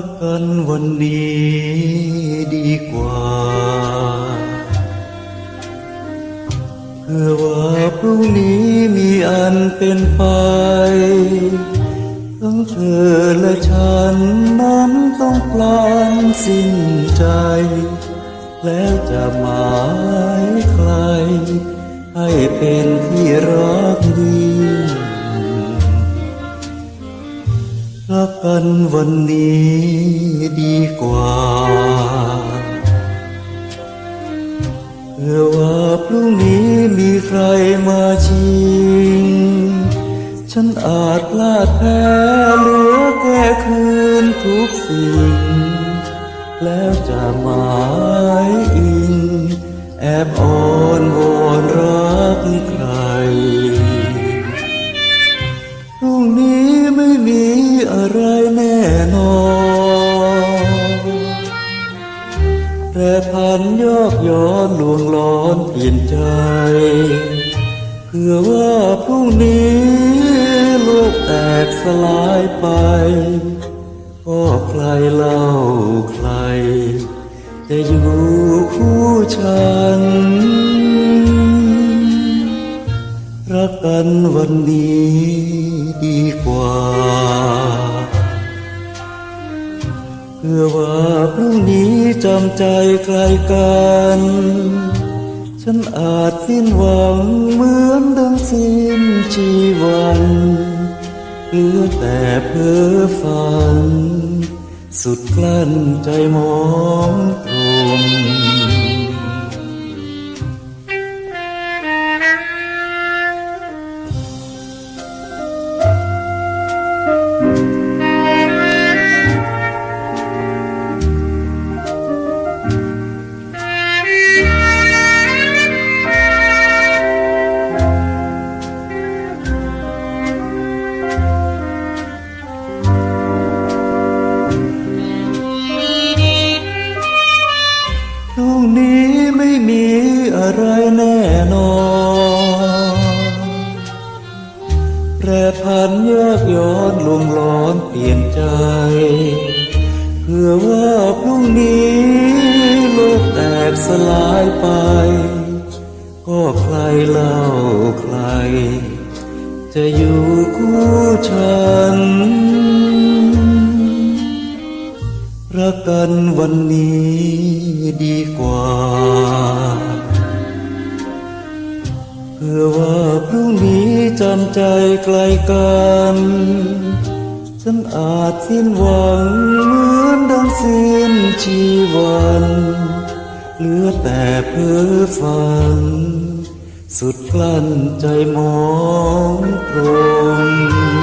กกันวันนี้ดีกว่า เพื่อว่าพรุ่งนี้มีอันเป็นไปทั้งเธอและฉันนั้นต้องพลานสิ้นใจ แล้วจะหมายใครให้เป็นที่รัก รักกันวันนี้ดีกว่าเพื่อว่าพรุ่งนี้มีใครมาชิง ฉันอาจพลาดแพ้เหลือแค่คืนทุกสิ่ง แล้วจะหมายอิงแอบอ้อ พันยอกย้อนลวงล้อนเปลี่ยนใจ เพื่อว่าพรุ่งนี้โลกแตกสลายไปก็ใครเล่าใคร จะอยู่คู่ฉัน รักกันวันนี้ดีกว่าเพื่อว่า จำใจใครกัน ฉันอาจสิ้นหวังเหมือนดังสิ้นชีวันเหลือแต่เพ้อฝัน สุดกลั้นใจมอง ไรแน่นอนแปรพันแยกย้อนลงล้อนเปลี่ยนใจ เพื่อว่าพรุ่งนี้โลกแตกสลายไป ก็ใครเล่าใคร จะอยู่คู่ฉันรักกันวันนี้ดีกว่า จำใจไกลกัน ฉันอาจสิ้นหวังเหมือนดังสิ้นชีวันเหลือแต่เพ้อฝัน สุดกลั้นใจมองตรง